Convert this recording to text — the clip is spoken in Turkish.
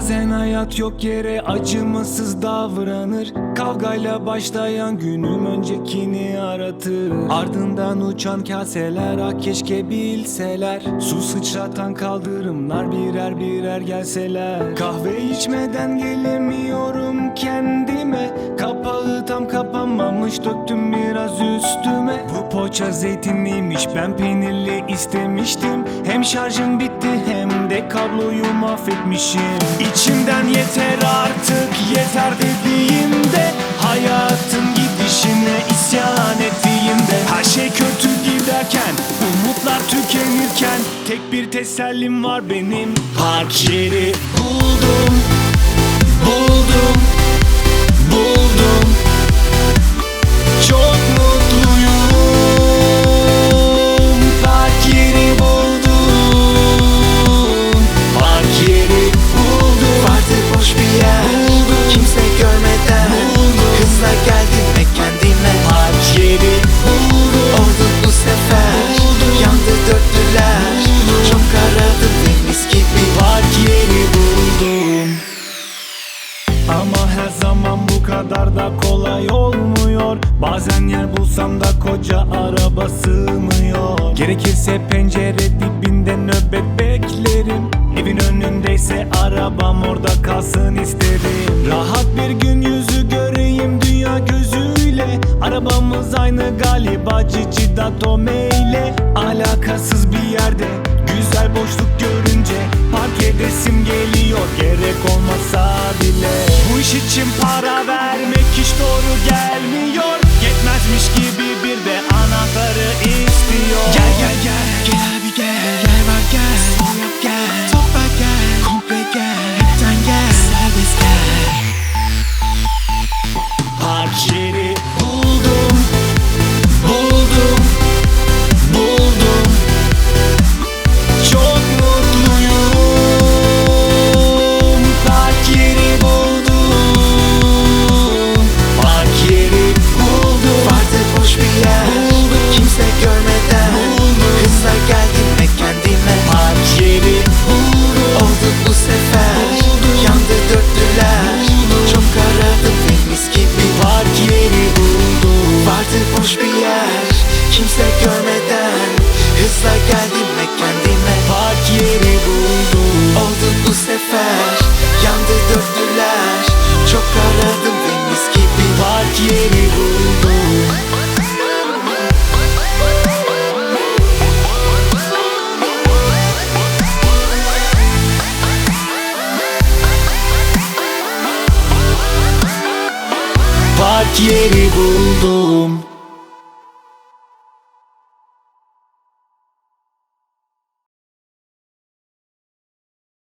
Bazen hayat yok yere acımasız davranır. Kavgayla başlayan günüm öncekini aratır. Ardından uçan kaseler ah keşke bilseler. Su sıçratan kaldırımlar birer birer gelseler. Kahve içmeden gelemiyorum kendime. Kapağı tam kapanmamış döktüm biraz üstüme. Bu poğaça zeytinliymiş ben peynirli istemiştim Hem şarjım bitti hem de kabloyu mahvetmişim. İçimden yeter artık yeter dediğimde Hayatın gidişine isyan ettiğimde Her şey kötü giderken umutlar tükenirken Tek bir tesellim var benim. Park yeri buldum Buldum Buldum kadar da kolay olmuyor. Bazen yer bulsam da koca araba sığmıyor. Gerekirse pencere dibinde nöbet beklerim. Evin önündeyse arabam orada kalsın isterim. Rahat bir gün yüzü göreyim dünya gözüyle. Arabamız aynı galiba Cici da boş bir yer Kimse görmeden. Hızla geldim ve kendime Park yeri buldum. Oldu bu sefer Yandı dörtlüler Çok aradım deniz gibi Park yeri buldum. Park yeri buldum